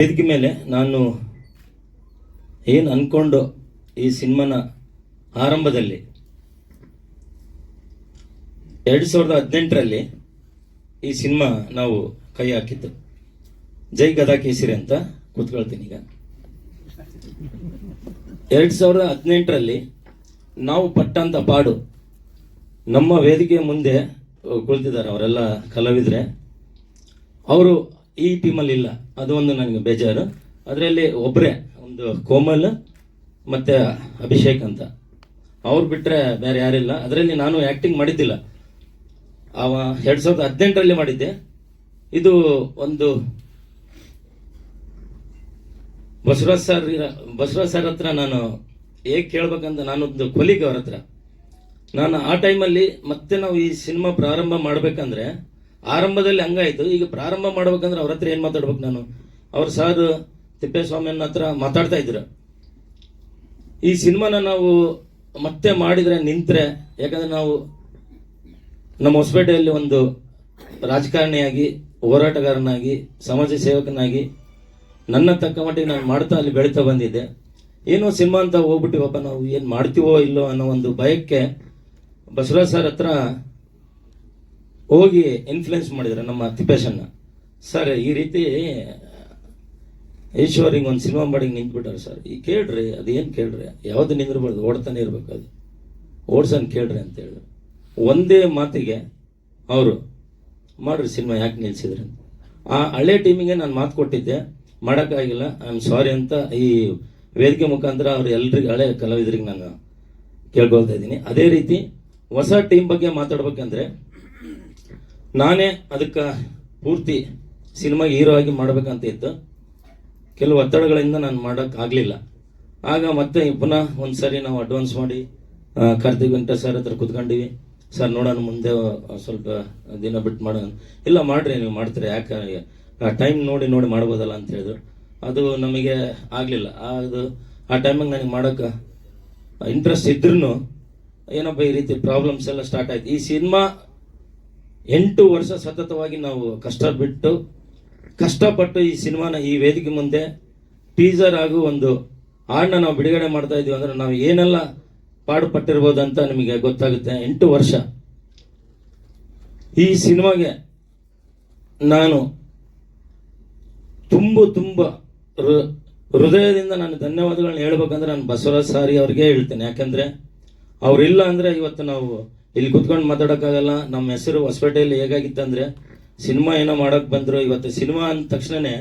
ವೇದಿಕೆ ಮೇಲೆ ನಾನು ಏನು ಅಂದ್ಕೊಂಡು ಈ ಸಿನಿಮಾನ ಆರಂಭದಲ್ಲಿ ಎರಡು ಸಾವಿರದ ಹದಿನೆಂಟರಲ್ಲಿ ಈ ಸಿನಿಮಾ ನಾವು ಕೈ ಹಾಕಿದ್ದು. ಜೈ ಗದಾ ಕೇಸರಿ ಅಂತ ಕೂತ್ಕೊಳ್ತೀನಿ ಈಗ. ಎರಡು ಸಾವಿರದ ಹದಿನೆಂಟರಲ್ಲಿ ನಾವು ಪಟ್ಟಂತ ಪಾಡು ನಮ್ಮ ವೇದಿಕೆ ಮುಂದೆ ಕುಳಿತಿದ್ದಾರೆ ಅವರೆಲ್ಲ ಕಲಾವಿದರೆ. ಅವರು ಈ ಟೀಮಲ್ಲಿ ಇಲ್ಲ. ಅದು ಒಂದು ನನಗೆ ಬೇಜಾರು. ಅದರಲ್ಲಿ ಒಬ್ಬರೇ ಒಂದು ಕೋಮಲ್ ಮತ್ತೆ ಅಭಿಷೇಕ್ ಅಂತ. ಅವ್ರು ಬಿಟ್ಟರೆ ಬೇರೆ ಯಾರಿಲ್ಲ. ಅದರಲ್ಲಿ ನಾನು ಆ್ಯಕ್ಟಿಂಗ್ ಮಾಡಿದ್ದಿಲ್ಲ. ಅವ ಎರಡು ಸಾವಿರದ ಹದಿನೆಂಟರಲ್ಲಿ ಮಾಡಿದ್ದೆ. ಇದು ಒಂದು ಬಸವರಾಜ್ ಸರ್ ಬಸವರಾಜ್ ಸರ್ ಹತ್ರ ನಾನು ಹೇಗೆ ಕೇಳ್ಬೇಕಂತ ನಾನೊಂದು ಕೊಲಿಗ್ ಅವ್ರ ಹತ್ರ. ನಾನು ಆ ಟೈಮಲ್ಲಿ ಮತ್ತೆ ನಾವು ಈ ಸಿನಿಮಾ ಪ್ರಾರಂಭ ಮಾಡ್ಬೇಕಂದ್ರೆ ಆರಂಭದಲ್ಲಿ ಹಂಗಾಯ್ತು. ಈಗ ಪ್ರಾರಂಭ ಮಾಡ್ಬೇಕಂದ್ರೆ ಅವ್ರ ಹತ್ರ ಏನು ಮಾತಾಡ್ಬೇಕು ನಾನು? ಅವ್ರ ಸಾರ್ ತಿಪ್ಪೇಸ್ವಾಮಿಯನ್ನ ಹತ್ರ ಮಾತಾಡ್ತಾ ಇದ್ರು ಈ ಸಿನಿಮಾನ ನಾವು ಮತ್ತೆ ಮಾಡಿದ್ರೆ ನಿಂತರೆ, ಯಾಕಂದ್ರೆ ನಾವು ನಮ್ಮ ಹೊಸಪೇಟೆಯಲ್ಲಿ ಒಂದು ರಾಜಕಾರಣಿಯಾಗಿ, ಹೋರಾಟಗಾರನಾಗಿ, ಸಮಾಜ ಸೇವಕನಾಗಿ, ನನ್ನ ತಕ್ಕ ಮಟ್ಟಿಗೆ ನಾನು ಮಾಡ್ತಾ ಅಲ್ಲಿ ಬೆಳೀತಾ ಬಂದಿದ್ದೆ. ಏನೋ ಸಿನಿಮಾ ಅಂತ ಹೋಗ್ಬಿಟ್ಟಿವಪ್ಪ, ನಾವು ಏನು ಮಾಡ್ತೀವೋ ಇಲ್ಲೋ ಅನ್ನೋ ಒಂದು ಭಯಕ್ಕೆ ಬಸವರಾಜ್ ಸರ್ ಹತ್ರ ಹೋಗಿ ಇನ್ಫ್ಲುಯೆನ್ಸ್ ಮಾಡಿದ್ರು ನಮ್ಮ ತಿಪ್ಪೇಶನ್ನ ಸರ್ ಈ ರೀತಿ, ಈಶ್ವರ್ ಹಿಂಗೆ ಒಂದು ಸಿನಿಮಾ ಮಾಡಿ ನಿಂತ್ಬಿಟ್ಟಾರೆ ಸರ್ ಈ ಕೇಳ್ರಿ ಅದೇನು ಕೇಳ್ರಿ? ಯಾವುದು ನಿಂದಿರ್ಬಾರ್ದು? ಓಡ್ತಾನೆ ಇರ್ಬೇಕು ಅದು. ಓಡ್ಸನ್ ಕೇಳ್ರಿ ಅಂತ ಹೇಳಿದ್ರು. ಒಂದೇ ಮಾತಿಗೆ ಅವರು, ಮಾಡ್ರಿ ಸಿನಿಮಾ ಯಾಕೆ ನಿಲ್ಸಿದ್ರಿ? ಅಂತ. ಆ ಹಳೆ ಟೀಮಿಗೆ ನಾನು ಮಾತು ಕೊಟ್ಟಿದ್ದೆ. ಮಾಡೋಕ್ಕಾಗಿಲ್ಲ ಐ ಆಮ್ ಸಾರಿ ಅಂತ ಈ ವೇದಿಕೆ ಮುಖಾಂತರ ಅವ್ರು ಎಲ್ರಿಗೂ, ಹಳೆ ಕಲಾವಿದರಿಗೆ ನಾನು ಕೇಳ್ಕೊಳ್ತಾ ಇದ್ದೀನಿ. ಅದೇ ರೀತಿ ಹೊಸ ಟೀಮ್ ಬಗ್ಗೆ ಮಾತಾಡ್ಬೇಕಂದ್ರೆ ನಾನೇ ಅದಕ್ಕೆ ಪೂರ್ತಿ ಸಿನಿಮಾ ಹೀರೋ ಆಗಿ ಮಾಡಬೇಕಂತ ಇತ್ತು. ಕೆಲವು ಒತ್ತಡಗಳಿಂದ ನಾನು ಮಾಡೋಕ್ಕಾಗಲಿಲ್ಲ ಆಗ ಮತ್ತೆ ಪುನಃ ಒಂದು ಸರಿ ನಾವು ಅಡ್ವಾನ್ಸ್ ಮಾಡಿ ಆ, ಕಾರ್ತಿಕ್ ವೆಂಕಟ ಸರ್ ಹತ್ರ ಕುತ್ಕೊಂಡಿವಿ. ಸರ್ ನೋಡೋಣ ಮುಂದೆ ಸ್ವಲ್ಪ ದಿನ ಬಿಟ್ಟು ಮಾಡೋಣ. ಇಲ್ಲ ಮಾಡ್ರಿ ನೀವು ಮಾಡ್ತೀರಿ. ಯಾಕೆ ಟೈಮ್ ನೋಡಿ ನೋಡಿ ಮಾಡ್ಬೋದಲ್ಲ ಅಂತ ಹೇಳಿದ್ರು. ಅದು ನಮಗೆ ಆಗಲಿಲ್ಲ. ಅದು ಆ ಟೈಮಿಗೆ ನನಗೆ ಮಾಡೋಕ್ಕೆ ಇಂಟ್ರೆಸ್ಟ್ ಇದ್ರೂ ಏನಪ್ಪ ಈ ರೀತಿ ಪ್ರಾಬ್ಲಮ್ಸ್ ಎಲ್ಲ ಸ್ಟಾರ್ಟ್ ಆಯ್ತು. ಈ ಸಿನಿಮಾ ಎಂಟು ವರ್ಷ ಸತತವಾಗಿ ನಾವು ಕಷ್ಟ ಬಿಟ್ಟು ಕಷ್ಟಪಟ್ಟು ಈ ಸಿನಿಮಾನ ಈ ವೇದಿಕೆ ಮುಂದೆ ಟೀಸರ್ ಹಾಗೂ ಒಂದು ಹಾಡನ್ನ ನಾವು ಬಿಡುಗಡೆ ಮಾಡ್ತಾ ಇದೀವಿ ಅಂದ್ರೆ ನಾವು ಏನೆಲ್ಲ ಪಾಡುಪಟ್ಟಿರ್ಬೋದು ಅಂತ ನಿಮಗೆ ಗೊತ್ತಾಗುತ್ತೆ. ಎಂಟು ವರ್ಷ. ಈ ಸಿನಿಮಾಗೆ ನಾನು ತುಂಬ ತುಂಬ ಹೃದಯದಿಂದ ನಾನು ಧನ್ಯವಾದಗಳನ್ನ ಹೇಳ್ಬೇಕಂದ್ರೆ ನಾನು ಬಸವರಾಜ್ ಸಾರಿ ಅವ್ರಿಗೆ ಹೇಳ್ತೇನೆ. ಯಾಕಂದ್ರೆ ಅವರಿಲ್ಲ ಅಂದ್ರೆ ಇವತ್ತು ನಾವು ಇಲ್ಲಿ ಕುತ್ಕೊಂಡು ಮಾತಾಡೋಕ್ಕಾಗಲ್ಲ. ನಮ್ಮ ಹೆಸರು ಹೊಸಪೇಟೆಯಲ್ಲಿ ಹೇಗಾಗಿತ್ತಂದ್ರೆ ಸಿನಿಮಾ ಏನೋ ಮಾಡೋಕ್ಕೆ ಬಂದರು. ಇವತ್ತು ಸಿನಿಮಾ ಅಂದ ತಕ್ಷಣವೇ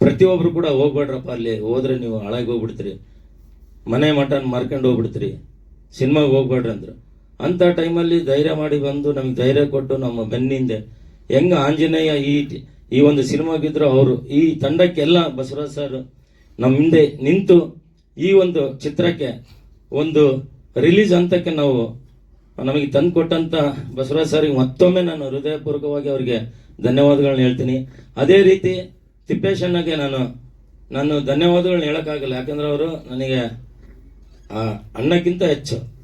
ಪ್ರತಿಯೊಬ್ಬರು ಕೂಡ ಹೋಗ್ಬೇಡ್ರಪ್ಪ ಅಲ್ಲಿ. ಹೋದ್ರೆ ನೀವು ಹಾಳಾಗಿ ಹೋಗ್ಬಿಡ್ತೀರಿ. ಮನೆ ಮಠನ ಮಾರ್ಕೊಂಡು ಹೋಗ್ಬಿಡ್ತೀರಿ. ಸಿನಿಮಾಗೆ ಹೋಗ್ಬೇಡ್ರಿ ಅಂದರು. ಅಂಥ ಟೈಮಲ್ಲಿ ಧೈರ್ಯ ಮಾಡಿ ಬಂದು ನಮಗೆ ಧೈರ್ಯ ಕೊಟ್ಟು ನಮ್ಮ ಬೆನ್ನಿಂದೆ. ಹೆಂಗ ಆಂಜನೇಯ ಈ ಈ ಒಂದು ಸಿನಿಮಾಗಿದ್ರು ಅವರು, ಈ ತಂಡಕ್ಕೆಲ್ಲ ಬಸವರಾಜ್ ಸರ್ ನಮ್ಮ ಹಿಂದೆ ನಿಂತು ಈ ಒಂದು ಚಿತ್ರಕ್ಕೆ ಒಂದು ರಿಲೀಸ್ ಹಂತಕ್ಕೆ ನಾವು ನಮಗೆ ತಂದು ಕೊಟ್ಟಂತ ಬಸವರಾಜ್ ಸರ್ಗೆ ಮತ್ತೊಮ್ಮೆ ನಾನು ಹೃದಯಪೂರ್ವಕವಾಗಿ ಅವರಿಗೆ ಧನ್ಯವಾದಗಳನ್ನ ಹೇಳ್ತೀನಿ. ಅದೇ ರೀತಿ ತಿಪ್ಪೇಶಣ್ಣಗೆ ನಾನು ನಾನು ಧನ್ಯವಾದಗಳನ್ನ ಹೇಳೋಕ್ಕಾಗಲ್ಲ. ಯಾಕಂದ್ರೆ ಅವರು ನನಗೆ ಅಣ್ಣಕ್ಕಿಂತ ಹೆಚ್ಚು.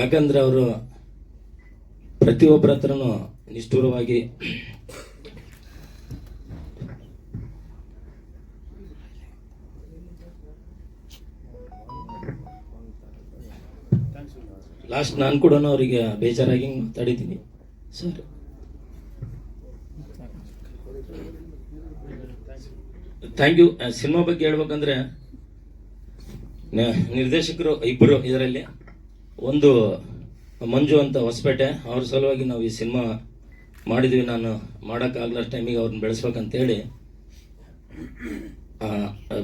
ಯಾಕಂದ್ರೆ ಅವರು ಪ್ರತಿಯೊಬ್ಬರ ಹತ್ರನೂ ನಿಷ್ಠುರವಾಗಿ ಲಾಸ್ಟ್ ನಾನು ಕೂಡ ಅವರಿಗೆ ಬೇಜಾರಾಗಿ ಮಾತಾಡಿದ್ದೀನಿ. ಸರ್. ಥ್ಯಾಂಕ್ ಯು ಸಿನಿಮಾ ಬಗ್ಗೆ ಹೇಳ್ಬೇಕಂದ್ರೆ ನಿರ್ದೇಶಕರು ಇಬ್ಬರು ಇದರಲ್ಲಿ. ಒಂದು ಮಂಜು ಅಂತ ಹೊಸಪೇಟೆ, ಅವ್ರ ಸಲುವಾಗಿ ನಾವು ಈ ಸಿನಿಮಾ ಮಾಡಿದ್ವಿ. ನಾನು ಮಾಡೋಕ್ಕಾಗಲ್ಲ ಟೈಮಿಗೆ ಅವ್ರನ್ನ ಬೆಳೆಸ್ಬೇಕಂತೇಳಿ. ಹೇಳಿ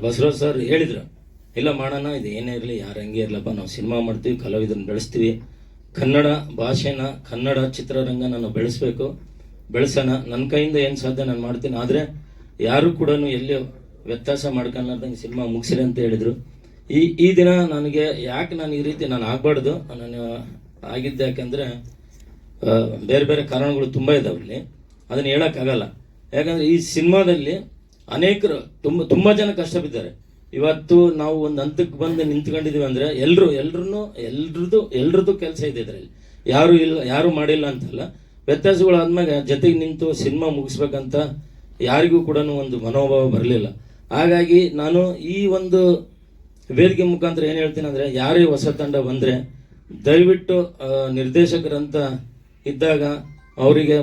ಬಸವರಾಜ್ ಸರ್ ಹೇಳಿದ್ರು, ಇಲ್ಲ ಮಾಡೋಣ, ಇದು ಏನೇ ಇರಲಿ, ಯಾರು ಹಂಗೆ ಇರಲಪ್ಪ, ನಾವು ಸಿನಿಮಾ ಮಾಡ್ತೀವಿ ಕಲಾವಿದರನ್ನ ಬೆಳೆಸ್ತೀವಿ. ಕನ್ನಡ ಭಾಷೆನ, ಕನ್ನಡ ಚಿತ್ರರಂಗ ನಾನು ಬೆಳೆಸ್ಬೇಕು. ಬೆಳೆಸೋಣ. ನನ್ನ ಕೈಯಿಂದ ಏನು ಸಾಧ್ಯ ನಾನು ಮಾಡ್ತೀನಿ. ಆದರೆ ಯಾರು ಕೂಡ ಎಲ್ಲಿ ವ್ಯತ್ಯಾಸ ಮಾಡ್ಕೊಳ್ಳಾರ್ದಂಗೆ ಸಿನಿಮಾ ಮುಗಿಸಿರಿ ಅಂತ ಹೇಳಿದ್ರು. ಈ ಈ ದಿನ ನನಗೆ ಯಾಕೆ ನಾನು ಈ ರೀತಿ ನಾನು ಆಗಬಾರ್ದು ನಾನು ಆಗಿದ್ದೆ ಯಾಕೆಂದರೆ ಬೇರೆ ಬೇರೆ ಕಾರಣಗಳು ತುಂಬ ಇದ್ದಾವೆ ಇಲ್ಲಿ. ಅದನ್ನು ಹೇಳೋಕ್ಕಾಗಲ್ಲ. ಯಾಕಂದರೆ ಈ ಸಿನಿಮಾದಲ್ಲಿ ಅನೇಕರು ತುಂಬ ತುಂಬ ಜನ ಕಷ್ಟ ಬಿದ್ದಾರೆ ಇವತ್ತು ನಾವು ಒಂದು ಹಂತಕ್ಕೆ ಬಂದು ನಿಂತ್ಕೊಂಡಿದ್ದೀವಿ ಅಂದರೆ ಎಲ್ಲರೂ ಎಲ್ಲರೂ ಎಲ್ರದ್ದು ಎಲ್ರದ್ದು ಕೆಲಸ ಇದೆ ಇದರಲ್ಲಿ. ಯಾರು ಇಲ್ಲ, ಯಾರು ಮಾಡಿಲ್ಲ ಅಂತಲ್ಲ. ವ್ಯತ್ಯಾಸಗಳಾದ್ಮೇಲೆ ಜೊತೆಗೆ ನಿಂತು ಸಿನಿಮಾ ಮುಗಿಸ್ಬೇಕಂತ ಯಾರಿಗೂ ಕೂಡ ಒಂದು ಮನೋಭಾವ ಬರಲಿಲ್ಲ. ಹಾಗಾಗಿ ನಾನು ಈ ಒಂದು ವೇದಿಕೆ ಮುಖಾಂತರ ಏನು ಹೇಳ್ತೀನಿ ಅಂದರೆ, ಯಾರೇ ಹೊಸ ತಂಡ ಬಂದರೆ, ದಯವಿಟ್ಟು ನಿರ್ದೇಶಕರಂತ ಇದ್ದಾಗ ಅವರಿಗೆ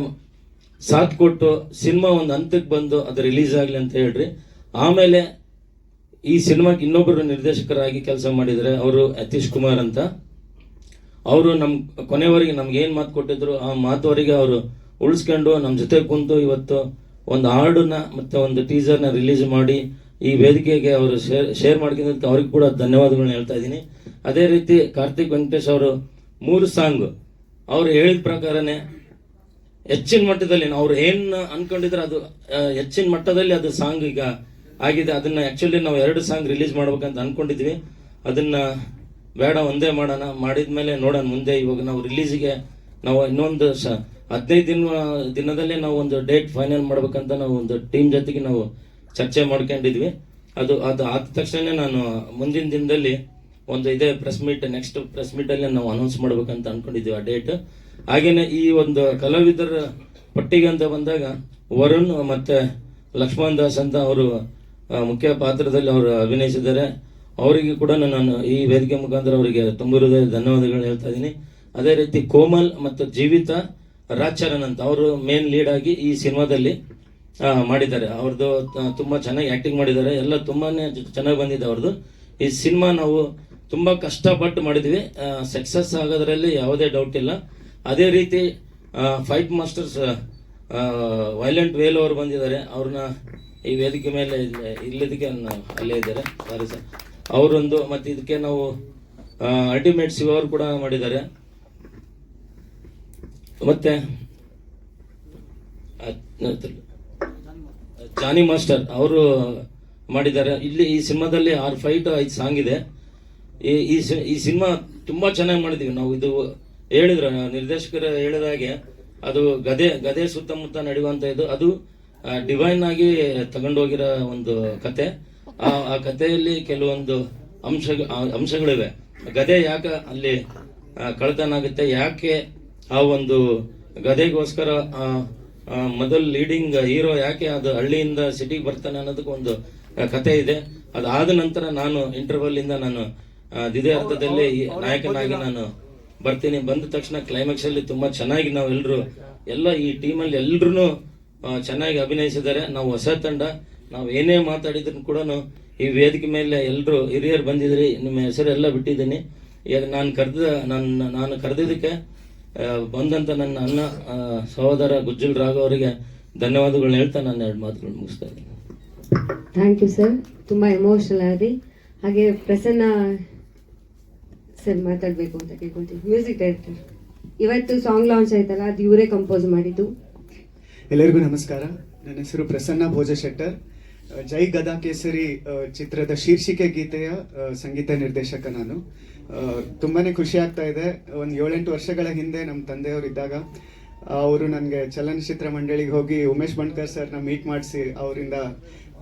ಸಾಥ್ ಕೊಟ್ಟು ಸಿನಿಮಾ ಒಂದು ಹಂತಕ್ಕೆ ಬಂದು ಅದು ರಿಲೀಸ್ ಆಗಲಿ ಅಂತ ಹೇಳ್ರಿ. ಆಮೇಲೆ ಈ ಸಿನಿಮಾಕ್ಕೆ ಇನ್ನೊಬ್ಬರು ನಿರ್ದೇಶಕರಾಗಿ ಕೆಲಸ ಮಾಡಿದರೆ ಅವರು ಯತೀಶ್ ಕುಮಾರ್ ಅಂತ. ಅವರು ನಮ್ಮ ಕೊನೆವರೆಗೆ ನಮ್ಗೆ ಏನು ಮಾತು ಕೊಟ್ಟಿದ್ರು, ಆ ಮಾತುವರೆಗೆ ಅವರು ಉಳಿಸ್ಕೊಂಡು ನಮ್ಮ ಜೊತೆ ಕುಂತು ಇವತ್ತು ಒಂದು ಹಾಡನ್ನ ಮತ್ತು ಒಂದು ಟೀಸರ್ನ ರಿಲೀಸ್ ಮಾಡಿ ಈ ವೇದಿಕೆಗೆ ಅವರು ಶೇರ್ ಶೇರ್ ಮಾಡ್ಕೊಂಡಿದ್ದಕ್ಕೆ ಅವ್ರಿಗೆ ಕೂಡ ಧನ್ಯವಾದಗಳನ್ನ ಹೇಳ್ತಾ ಇದ್ದೀನಿ. ಅದೇ ರೀತಿ ಕಾರ್ತಿಕ್ ವೆಂಕಟೇಶ್ ಅವರು ಮೂರು ಸಾಂಗ್ ಅವ್ರು ಹೇಳಿದ ಪ್ರಕಾರನೇ ಹೆಚ್ಚಿನ ಮಟ್ಟದಲ್ಲಿ ಅವ್ರು ಏನು ಅನ್ಕೊಂಡಿದ್ರೆ ಅದು ಹೆಚ್ಚಿನ ಮಟ್ಟದಲ್ಲಿ ಅದು ಸಾಂಗ್ ಈಗ ಆಗಿದೆ. ಅದನ್ನ ಆ್ಯಕ್ಚುಲಿ ನಾವು ಎರಡು ಸಾಂಗ್ ರಿಲೀಸ್ ಮಾಡ್ಬೇಕಂತ ಅನ್ಕೊಂಡಿದ್ವಿ. ಅದನ್ನ ಬೇಡ, ಒಂದೇ ಮಾಡೋಣ. ಮಾಡಿದ್ಮೇಲೆ ನೋಡೋಣ ಮುಂದೆ. ಇವಾಗ ನಾವು ರಿಲೀಸಿಗೆ ನಾವು ಇನ್ನೊಂದು ಸ, ಹದಿನೈದು ದಿನ, ದಿನದಲ್ಲೇ ನಾವು ಒಂದು ಡೇಟ್ ಫೈನಲ್ ಮಾಡ್ಬೇಕಂತ ನಾವು ಒಂದು ಟೀಮ್ ಜೊತೆಗೆ ನಾವು ಚರ್ಚೆ ಮಾಡ್ಕೊಂಡಿದ್ವಿ. ಅದು ಅದು ಆದ ತಕ್ಷಣ ನಾನು ಮುಂದಿನ ದಿನದಲ್ಲಿ ಒಂದು ಇದೇ ಪ್ರೆಸ್ ಮೀಟ್ ನೆಕ್ಸ್ಟ್ ಪ್ರೆಸ್ ಮೀಟಲ್ಲಿ ನಾವು ಅನೌನ್ಸ್ ಮಾಡ್ಬೇಕಂತ ಅನ್ಕೊಂಡಿದ್ದೀವಿ ಆ ಡೇಟ್ ಹಾಗೇನೆ ಈ ಒಂದು ಕಲಾವಿದರ ಪಟ್ಟಿಗೆ ಅಂತ ಬಂದಾಗ ವರುಣ್ ಮತ್ತೆ ಲಕ್ಷ್ಮಣ್ ದಾಸ್ ಅಂತ ಅವರು ಮುಖ್ಯ ಪಾತ್ರದಲ್ಲಿ ಅವರು ಅಭಿನಯಿಸಿದ್ದಾರೆ. ಅವರಿಗೆ ಕೂಡ ನಾನು ಈ ವೇದಿಕೆ ಮುಖಾಂತರ ಅವರಿಗೆ ತುಂಬ ಹೃದಯ ಧನ್ಯವಾದಗಳು ಹೇಳ್ತಾ ಇದ್ದೀನಿ. ಅದೇ ರೀತಿ ಕೋಮಲ್ ಮತ್ತು ಜೀವಿತ ರಾಜಚರಣ್ ಅಂತ ಅವರು ಮೇನ್ ಲೀಡ್ ಆಗಿ ಈ ಸಿನಿಮಾದಲ್ಲಿ ಮಾಡಿದ್ದಾರೆ. ಅವ್ರದ್ದು ತುಂಬಾ ಚೆನ್ನಾಗಿ ಆಕ್ಟಿಂಗ್ ಮಾಡಿದ್ದಾರೆ. ಎಲ್ಲ ತುಂಬಾನೇ ಚೆನ್ನಾಗಿ ಬಂದಿದೆ ಅವ್ರದ್ದು ಈ ಸಿನಿಮಾ ನಾವು ತುಂಬಾ ಕಷ್ಟಪಟ್ಟು ಮಾಡಿದ್ವಿ. ಸಕ್ಸಸ್ ಆಗೋದ್ರಲ್ಲಿ ಯಾವುದೇ ಡೌಟ್ ಇಲ್ಲ. ಅದೇ ರೀತಿ ಫೈಟ್ ಮಾಸ್ಟರ್ಸ್ ವೈಲೆಂಟ್ ವೇಲ್ ಅವರು ಬಂದಿದ್ದಾರೆ. ಅವ್ರನ್ನ ಈ ವೇದಿಕೆ ಮೇಲೆ ಇಲ್ಲ- ಇಲ್ಲದಕ್ಕೆ ಅಲ್ಲೇ ಇದ್ದಾರೆ. ಸಾರಿ ಸರ್ ಅವರೊಂದು, ಮತ್ತೆ ಇದಕ್ಕೆ ನಾವು ಅಲ್ಟಿಮೇಟ್ ಶಿವ ಅವರು ಕೂಡ ಮಾಡಿದ್ದಾರೆ. ಮತ್ತೆ ಜಾನಿ ಮಾಸ್ಟರ್ ಅವರು ಮಾಡಿದ್ದಾರೆ. ಇಲ್ಲಿ ಈ ಸಿನಿಮಾದಲ್ಲಿ ಆರು ಫೈಟ್ ಐದು ಸಾಂಗ್ ಇದೆ. ಈ ಈ ಸಿನಿಮಾ ತುಂಬಾ ಚೆನ್ನಾಗಿ ಮಾಡಿದ್ದೀವಿ ನಾವು. ಇದು ಹೇಳಿದ್ರು ನಿರ್ದೇಶಕರು ಹೇಳಿದ ಹಾಗೆ ಅದು ಗದೆ ಗದೆ ಸುತ್ತಮುತ್ತ ನಡೆಯುವಂಥ ಇದು. ಅದು ಡಿವೈನ್ ಆಗಿ ತಗೊಂಡೋಗಿರೋ ಒಂದು ಕತೆ. ಆ ಆ ಕಥೆಯಲ್ಲಿ ಕೆಲವೊಂದು ಅಂಶ ಅಂಶಗಳಿವೆ. ಗದೆ ಯಾಕೆ ಅಲ್ಲಿ ಆ, ಕಳ್ತನ ಆಗುತ್ತೆ? ಯಾಕೆ ಆ ಒಂದು ಗದೆಗೋಸ್ಕರ ಮೊದಲು ಲೀಡಿಂಗ್ ಹೀರೋ ಯಾಕೆ ಅದು ಹಳ್ಳಿಯಿಂದ ಸಿಟಿಗೆ ಬರ್ತಾನೆ ಅನ್ನೋದಕ್ಕೆ ಒಂದು ಕತೆ ಇದೆ. ಅದಾದ ನಂತರ ನಾನು ಇಂಟರ್ವಲ್ ಇಂದ ನಾನು ದಿದೆ ಅರ್ಥದಲ್ಲಿ ನಾಯಕನಾಗಿ ನಾನು ಬರ್ತೀನಿ. ಬಂದ ತಕ್ಷಣ ಕ್ಲೈಮ್ಯಾಕ್ಸ್ ಅಲ್ಲಿ ತುಂಬಾ ಚೆನ್ನಾಗಿ ನಾವೆಲ್ಲರೂ ಎಲ್ಲ ಈ ಟೀಮಲ್ಲಿ ಎಲ್ರು ಚೆನ್ನಾಗಿ ಅಭಿನಯಿಸಿದ್ದಾರೆ. ನಾವು ಹೊಸ ತಂಡ. ನಾವು ಏನೇ ಮಾತಾಡಿದ್ರು ಕೂಡ ಈ ವೇದಿಕೆ ಮೇಲೆ ಎಲ್ಲರೂ ಹಿರಿಯರು ಬಂದಿದ್ರಿ ನಿಮ್ಮ ಹೆಸರೆಲ್ಲ ಬಿಟ್ಟಿದ್ದೀನಿ. ಈಗ ನಾನು ಕರೆದ ನಾನು ನಾನು ಕರೆದಿದ್ದಕ್ಕೆ ಬಂದಂತ ನನ್ನ ಅಣ್ಣ ಸಹೋದರ ಗುಜ್ಜಲ್ ರಾಘವ್ ಅವರಿಗೆ ಧನ್ಯವಾದಗಳನ್ನ ಹೇಳ್ತಾ ನಾನು ಎರಡು ಮಾತುಗಳು ಮುಗಿಸ್ತಾ ಇದ್ದೀನಿ. ಥ್ಯಾಂಕ್ ಯು ಸರ್ ತುಂಬ ಎಮೋಷನಲ್ ಆಗಿ. ಹಾಗೆ ಪ್ರಸನ್ನ ಸರ್ ಮಾತಾಡಬೇಕು ಅಂತ ಕೇಳ್ಕೊಳ್ತೀವಿ ಮ್ಯೂಸಿಕ್ ಡೈರೆಕ್ಟರ್ ಇವತ್ತು ಸಾಂಗ್ ಲಾಂಚ್ ಆಯ್ತಲ್ಲ ಅದು ಇವರೇ ಕಂಪೋಸ್ ಮಾಡಿದ್ದು. ಎಲ್ಲರಿಗೂ ನಮಸ್ಕಾರ. ನನ್ನ ಹೆಸರು ಪ್ರಸನ್ನ ಭೋಜ ಶೆಟ್ಟರ್ ಜೈ ಗದಾ ಕೇಸರಿ ಚಿತ್ರದ ಶೀರ್ಷಿಕೆ ಗೀತೆಯ ಸಂಗೀತ ನಿರ್ದೇಶಕ ನಾನು. ತುಂಬಾನೇ ಖುಷಿ ಆಗ್ತಾ ಇದೆ. ಒಂದು ಏಳೆಂಟು ವರ್ಷಗಳ ಹಿಂದೆ ನಮ್ಮ ತಂದೆಯವರು ಇದ್ದಾಗ, ಅವರು ನನಗೆ ಚಲನಚಿತ್ರ ಮಂಡಳಿಗೆ ಹೋಗಿ ಉಮೇಶ್ ಬಂಡ್ಕರ್ ಸರ್ನ ಮೀಟ್ ಮಾಡಿಸಿ ಅವರಿಂದ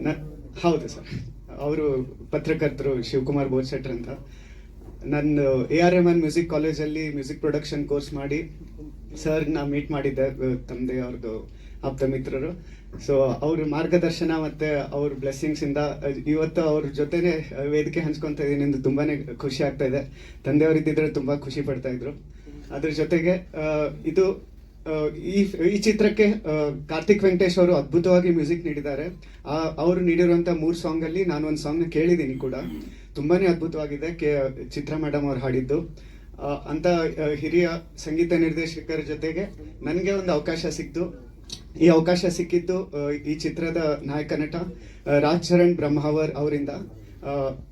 ನ, ಹೌದು ಸರ್. ಅವರು ಪತ್ರಕರ್ತರು ಶಿವಕುಮಾರ್ ಬೋರ್ಸೆಟ್ರ್ ಅಂತ. ನಾನು A R M N music ಕಾಲೇಜಲ್ಲಿ ಮ್ಯೂಸಿಕ್ ಪ್ರೊಡಕ್ಷನ್ ಕೋರ್ಸ್ ಮಾಡಿ ಸರ್ ನಾ ಮೀಟ್ ಮಾಡಿದ್ದೆ ತಂದೆಯವ್ರದ್ದು ಆಪ್ತ ಮಿತ್ರರು. ಸೊ ಅವ್ರ ಮಾರ್ಗದರ್ಶನ ಮತ್ತೆ ಅವ್ರ ಬ್ಲೆಸ್ಸಿಂಗ್ಸಿಂದ ಇವತ್ತು ಅವ್ರ ಜೊತೆನೆ ವೇದಿಕೆ ಹಂಚ್ಕೊತ ಇದೀನಿ ಎಂದು ತುಂಬಾನೇ ಖುಷಿ ಆಗ್ತಾ ಇದೆ. ತಂದೆಯವರು ಇದ್ದಿದ್ರೆ ತುಂಬಾ ಖುಷಿ ಪಡ್ತಾ ಇದ್ರು. ಅದ್ರ ಜೊತೆಗೆ ಇದು ಈ ಚಿತ್ರಕ್ಕೆ ಕಾರ್ತಿಕ್ ವೆಂಕಟೇಶ್ ಅವರು ಅದ್ಭುತವಾಗಿ ಮ್ಯೂಸಿಕ್ ನೀಡಿದ್ದಾರೆ. ಆ, ಅವರು ನೀಡಿರುವಂಥ ಮೂರು ಸಾಂಗ್ ಅಲ್ಲಿ ನಾನು ಒಂದು ಸಾಂಗ್ ಕೇಳಿದೀನಿ ಕೂಡ. ತುಂಬಾನೇ ಅದ್ಭುತವಾಗಿದೆ. ಕೆ, ಚಿತ್ರ ಮೇಡಮ್ ಅವ್ರು ಹಾಡಿದ್ದು. ಅಂತ ಹಿರಿಯ ಸಂಗೀತ ನಿರ್ದೇಶಕರ ಜೊತೆಗೆ ನನಗೆ ಒಂದು ಅವಕಾಶ ಸಿಕ್ತು. ಈ ಅವಕಾಶ ಸಿಕ್ಕಿದ್ದು ಈ ಚಿತ್ರದ ನಾಯಕ ನಟ ರಾಜ್ ಚರಣ್ ಬ್ರಹ್ಮಾವರ್ ಅವರಿಂದ.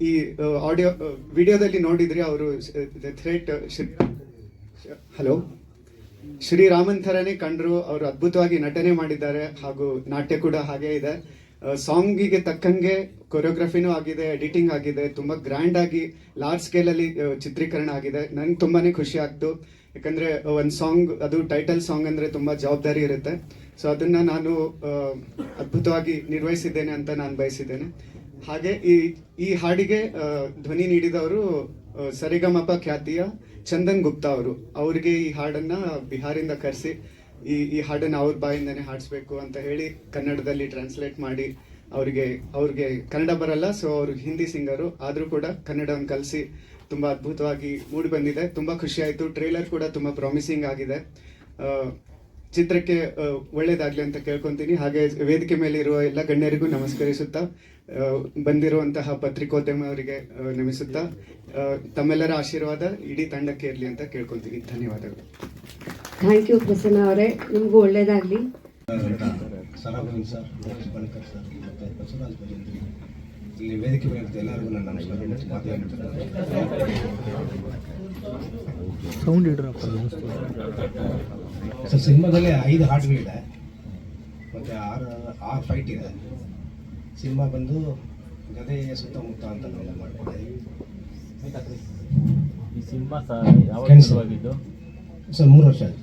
ಈ ಆಡಿಯೋ ವಿಡಿಯೋದಲ್ಲಿ ನೋಡಿದ್ರಿ ಅವರು ಥ್ರೇಟ್ ಹಲೋ? ಶ್ರೀರಾಮನ್ ಥರನೇ ಕಂಡ್ರು, ಅವರು ಅದ್ಭುತವಾಗಿ ನಟನೆ ಮಾಡಿದ್ದಾರೆ, ಹಾಗೂ ನಾಟ್ಯ ಕೂಡ ಹಾಗೆ ಇದೆ. ಸಾಂಗಿಗೆ ತಕ್ಕಂಗೆ ಕೊರಿಯೋಗ್ರಫಿನೂ ಆಗಿದೆ, ಎಡಿಟಿಂಗ್ ಆಗಿದೆ, ತುಂಬ ಗ್ರ್ಯಾಂಡ್ ಆಗಿ ಲಾರ್ಜ್ ಸ್ಕೇಲಲ್ಲಿ ಚಿತ್ರೀಕರಣ ಆಗಿದೆ. ನಂಗೆ ತುಂಬಾ ಖುಷಿ ಆಗ್ತು. ಯಾಕಂದ್ರೆ ಒಂದು ಸಾಂಗ್ ಅದು ಟೈಟಲ್ ಸಾಂಗ್ ಅಂದ್ರೆ ತುಂಬಾ ಜವಾಬ್ದಾರಿ ಇರುತ್ತೆ. ಸೊ ಅದನ್ನು ನಾನು ಅದ್ಭುತವಾಗಿ ನಿರ್ವಹಿಸಿದ್ದೇನೆ ಅಂತ ನಾನು ಬಯಸಿದ್ದೇನೆ. ಹಾಗೆ ಈ ಈ ಹಾಡಿಗೆ ಧ್ವನಿ ನೀಡಿದವರು ಸರಿಗಮಪ ಖ್ಯಾತಿಯ ಚಂದನ್ ಗುಪ್ತಾ ಅವರು. ಅವರಿಗೆ ಈ ಹಾಡನ್ನು ಬಿಹಾರಿಂದ ಕರೆಸಿ, ಈ ಈ ಹಾಡನ್ನು ಅವ್ರ ಬಾಯಿಂದನೇ ಹಾಡಿಸ್ಬೇಕು ಅಂತ ಹೇಳಿ ಕನ್ನಡದಲ್ಲಿ ಟ್ರಾನ್ಸ್ಲೇಟ್ ಮಾಡಿ ಅವರಿಗೆ, ಅವ್ರಿಗೆ ಕನ್ನಡ ಬರಲ್ಲ. ಸೊ ಅವರು ಹಿಂದಿ ಸಿಂಗರು. ಆದರೂ ಕೂಡ ಕನ್ನಡವನ್ನು ಕಲಿಸಿ ತುಂಬ ಅದ್ಭುತವಾಗಿ ಮೂಡಿ ಬಂದಿದೆ. ತುಂಬ ಖುಷಿಯಾಯಿತು ಟ್ರೇಲರ್ ಕೂಡ ತುಂಬ ಪ್ರಾಮಿಸಿಂಗ್ ಆಗಿದೆ. ಚಿತ್ರಕ್ಕೆ ಒಳ್ಳೇದಾಗ್ಲಿ ಅಂತ ಕೇಳ್ಕೊಂತೀನಿ ಹಾಗೆ ವೇದಿಕೆ ಮೇಲೆ ಇರುವ ಎಲ್ಲ ಗಣ್ಯರಿಗೂ ನಮಸ್ಕರಿಸುತ್ತಾ ಬಂದಿರುವಂತಹ ಪತ್ರಿಕೋದ್ಯಮವರಿಗೆ ನಮಿಸುತ್ತಾ ತಮ್ಮೆಲ್ಲರ ಆಶೀರ್ವಾದ ಇಡೀ ತಂಡಕ್ಕೆ ಇರಲಿ ಅಂತ ಕೇಳ್ಕೊಂತೀನಿ ಧನ್ಯವಾದಗಳು ಥ್ಯಾಂಕ್ ಯು ಪ್ರಸನ್ನ ಅವರೇ ನಿಮಗೂ ಒಳ್ಳೇದಾಗಲಿ ಸರ್ ಇಲ್ಲಿ ವೇದಿಕೆ ಮೇಲೆ ಎಲ್ಲರಿಗೂ ನನ್ನ ನಮಸ್ಕಾರ. ಸೌಂಡ್ ಇಡ್ರಪ್ಪ. ಸರ್ ಸಿನಿಮಾದಲ್ಲಿ ಐದು ಹಾಡುಗಳಿದೆ. ಮತ್ತು ಆರು ಆರು ಫೈಟ್ ಇದೆ. ಸಿನಿಮಾ ಬಂದು ಗದೆಯ ಸುತ್ತಮುತ್ತ ಅಂತ ನಾವು ಮಾಡ್ಕೊಂಡಿದ್ದೀವಿ. ಈ ಸಿನಿಮಾ ಸರ್ ಯಾವ ಸರ್ ಮೂರು ವರ್ಷ ಆಯ್ತು.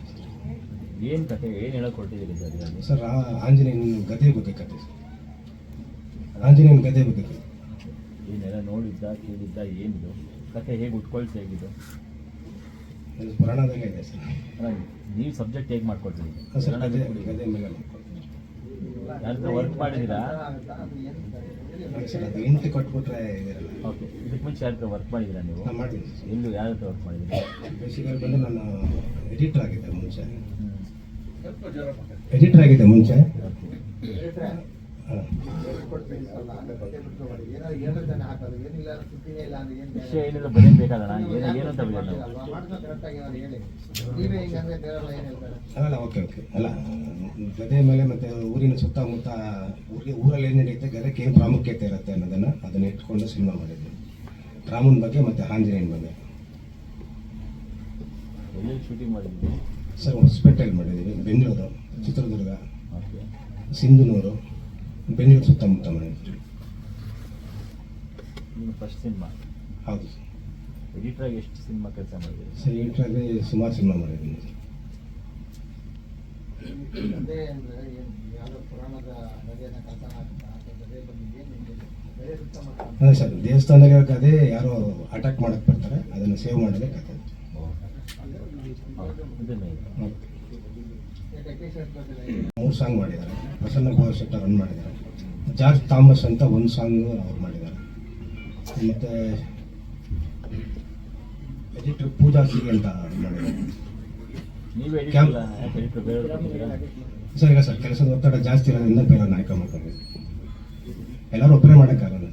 ಏನು ಕತೆ ಏನು ಹೇಳಕ್ ಕೊಟ್ಟಿದ್ದೀರಿ ಸರ್ ಸರ್ ಆಂಜನೇಯನ ಗದೆ ಬಗ್ಗೆ ಕತೆ ಸರ್. ಆಂಜನೇಯನ ಗದೆ ಬಗ್ಗೆ ನೋಡಿದ್ದ ಕೇಳಿದ್ದ ಏನಿದು? ಕತೆ ಹೇಗೆ ಉಟ್ಕೊಳ್ತಾ ಹೇಗಿದ್ದು ಇದೆ ಸರ್. ನೀವು ಸಬ್ಜೆಕ್ಟ್ ಹೇಗೆ ಮಾಡ್ಕೊಳ್ತೀರಿ? ಸರ್ ಮೇಲೆ ಯಾರು ವರ್ಕ್ ಮಾಡಿದ್ದೀರಾ? ಸರ್ ಅದು ಇಂಟಿ ಕೊಟ್ಬಿಟ್ರೆ ಇದಿರಲ್ಲ. ಓಕೆ. ಇದಕ್ಕೆ ಮುಂಚೆ ಯಾರ ವರ್ಕ್ ಮಾಡಿದ್ದೀರಾ ನೀವು? ನಾನು ಮಾಡ್ತೀನಿ ಸರ್. ಎಲ್ಲೂ ಯಾರ ಹತ್ರ ವರ್ಕ್ ಮಾಡಿದ್ದೀರಾ? ಬೇಸಿಕಲಿ ಬಂದು ನಾನು ಎಡಿಟರ್ ಆಗಿದ್ದೆ ಮುಂಚೆ. ಹ್ಮ್. ಎಡಿಟರ್ ಆಗಿದ್ದೆ ಮುಂಚೆ. ಹಾಂ. ವಿಷಯ ಏನಿಲ್ಲ ಬರೀ ಬೇಕಾದಣ ಏನು ಅಂತ ಅಲ್ಲ ಓಕೆ ಓಕೆ ಅಲ್ಲ ಗದೆ ಮೇಲೆ ಮತ್ತೆ ಊರಿನ ಸುತ್ತಮುತ್ತ ಊರಿಗೆ ಊರಲ್ಲಿ ಏನು ನಡೆಯುತ್ತೆ? ಗದಕ್ಕೆ ಏನು ಪ್ರಾಮುಖ್ಯತೆ ಇರುತ್ತೆ ಅನ್ನೋದನ್ನು ಅದನ್ನ ಇಟ್ಕೊಂಡು ಸಿನಿಮಾ ಮಾಡಿದ್ವಿ ರಾಮನ್ ಬಗ್ಗೆ ಮತ್ತೆ ಆಂಜನೇಯನ ಬಗ್ಗೆ. ಶೂಟಿಂಗ್ ಮಾಡಿದ್ದೀವಿ ಸರ್ ಹೊಸಪೇಟೆಯಲ್ಲಿ ಮಾಡಿದ್ದೀವಿ. ಬೆಂಗಳೂರು ಚಿತ್ರದುರ್ಗ ಓಕೆ ಸಿಂಧನೂರು. ಬೆಂಗಳೂರು ಸುತ್ತಮುತ್ತ ಮನೆ. ನಿಮ್ಮ ಫಸ್ಟ್ ಸಿನಿಮಾ ಹೌದು ಎಡಿಟ್ರಾಗಿ ಎಷ್ಟು ಸಿನಿಮಾ ಕೆಲಸ ಮಾಡಿದ್ದೀರಿ? ಸರ್ ಎಡಿಟ್ರಾಗಿ ಸುಮಾರು ಸಿನಿಮಾ ಮಾಡಿದ್ದೀನಿ ಅದೇ ಸರ್ ದೇವಸ್ಥಾನದಲ್ಲಿ ಇರೋ ಕತೆ ಯಾರೋ ಅಟ್ಯಾಕ್ ಮಾಡಕ್ಕೆ ಬರ್ತಾರೆ ಅದನ್ನು ಸೇವ್ ಮಾಡೋದೇ ಕಥೆ. ಮೂರು ಸಾಂಗ್ ಮಾಡಿದ್ದಾರೆ. ಪ್ರಸನ್ನ ಶೆಟ್ಟರ್ ರನ್ ಮಾಡಿದ್ದಾರೆ. ಜಾರ್ಜ್ ಥಾಮಸ್ ಅಂತ ಒಂದು ಸಾಂಗ್ ಅವ್ರು ಮಾಡಿದ್ದಾರೆ. ಮತ್ತು ಎಡಿಟರ್ ಪೂಜಾ ಸಿಂಗ್ ಅಂತ ಮಾಡಿದ್ದಾರೆ. ಸರ್ ಈಗ ಸರ್ ಕೆಲಸದ ಒತ್ತಡ ಜಾಸ್ತಿ ಇರೋದ್ರಿಂದ ಬೇರೆ ನಾಯಕ ಮಾಡ್ತಾರೆ ಎಲ್ಲರೂ ಒಬ್ಬರೇ ಮಾಡೋಕ್ಕಾಗಲ್ಲ.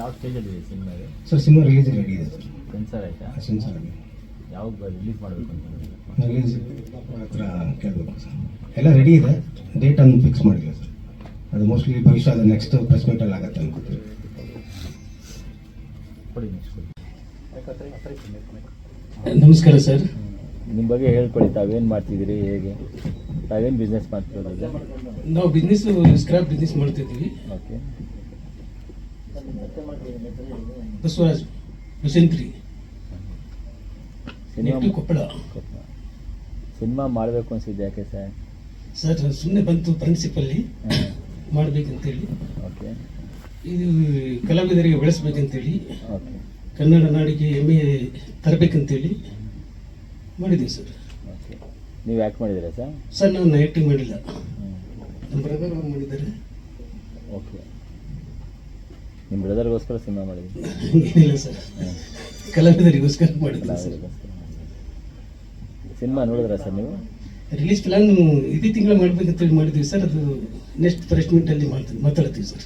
ಯಾವ ಸ್ಟೇಜಲ್ಲಿ cinema sir cinema release ready ಇದೆ. ಸರ್ ಸೆನ್ಸರ್ ಆಯ್ತಾ? ಸೆನ್ಸರ್ ಆಗಿ ಯಾವಾಗ ರಿಲೀಸ್ ಮಾಡಬೇಕು ಅಂತ ರಿಲೀಸ್ ಹತ್ರ ಕೇಳಬೇಕು ಸರ್. ಎಲ್ಲ ರೆಡಿ ಇದೆ. ಡೇಟ್ ಅನ್ನು ಫಿಕ್ಸ್ ಮಾಡಿಲ್ಲ ಸರ್. ಅದು ಮೋಸ್ಟ್ಲಿ ಭವಿಷ್ಯ ಅದು ನೆಕ್ಸ್ಟ್ ಪ್ರೆಸ್ ಮೀಟಲ್ಲಿ ಆಗುತ್ತೆ ಅನ್ಕೋತೀವಿ ನಮಸ್ಕಾರ ಸರ್. ನಿಮ್ಮ ಬಗ್ಗೆ ಹೇಳ್ಕೊಳ್ಳಿ ತಾವೇನು ಮಾಡ್ತಿದ್ದೀರಿ ಹೇಗೆ? ತಾವೇನು ಬಿಸ್ನೆಸ್ ಮಾಡ್ತಿರೋದು? ನಾವು ಬಿಸ್ನೆಸ್ ಸ್ಕ್ರಾಪ್ ಬಿಸ್ನೆಸ್ ಮಾಡ್ತಿದ್ದೀವಿ. ಓಕೆ ಬಸವರಾಜ್ ಬಸಂತ್ರಿ. ನೆಟ್ಟು ಕೊಪ್ಪಳ ಸಿನಿಮಾ ಮಾಡಬೇಕು ಅನ್ಸಿದ್ದು ಯಾಕೆ ಸರ್? ಸರ್ ಸುಮ್ಮನೆ ಬಂತು ಪ್ರಿನ್ಸಿಪಲ್ಲಿ ಮಾಡಬೇಕಂತೇಳಿ. ಓಕೆ ಇದು ಕಲಾವಿದರಿಗೆ ಬೆಳೆಸ್ಬೇಕಂತೇಳಿ. ಓಕೆ ಕನ್ನಡ ನಾಡಿಗೆ ಹೆಮ್ಮೆ ತರಬೇಕಂತೇಳಿ ಮಾಡಿದ್ದೀವಿ ಸರ್ ಓಕೆ ನೀವು ಯಾಕೆ ಮಾಡಿದ್ದೀರಾ ಸರ್? ಸರ್ ನಾನು ಆ್ಯಕ್ಟಿಂಗ್ ಮಾಡಿಲ್ಲ. ನಮ್ಮ ಬ್ರದರ್ ಅವ್ರು ಮಾಡಿದ್ದಾರೆ. ಓಕೆ ನಿಮ್ಮ ಬ್ರದರ್ಗೋಸ್ಕರ ಸಿನಿಮಾ ಮಾಡಿದ್ವಿ ಇಲ್ಲ ಸರ್ ಕಲಾವಿದರಿಗೋಸ್ಕರ ಮಾಡಿದ್ದೀನಿ ಸರ್ ಸಿನಿಮಾ ನೋಡಿದ್ರ ಸರ್ ನೀವು? ರಿಲೀಸ್ ಪ್ಲಾನ್ ಇದೇ ತಿಂಗಳ ಮಾಡ್ಬೇಕಂತೇಳಿ ಮಾಡಿದ್ವಿ ಸರ್. ಅದು ನೆಕ್ಸ್ಟ್ ಪ್ರೆಸ್ ಅಲ್ಲಿ ಮಾಡ್ತೀವಿ ಮಾತಾಡ್ತೀವಿ ಸರ್.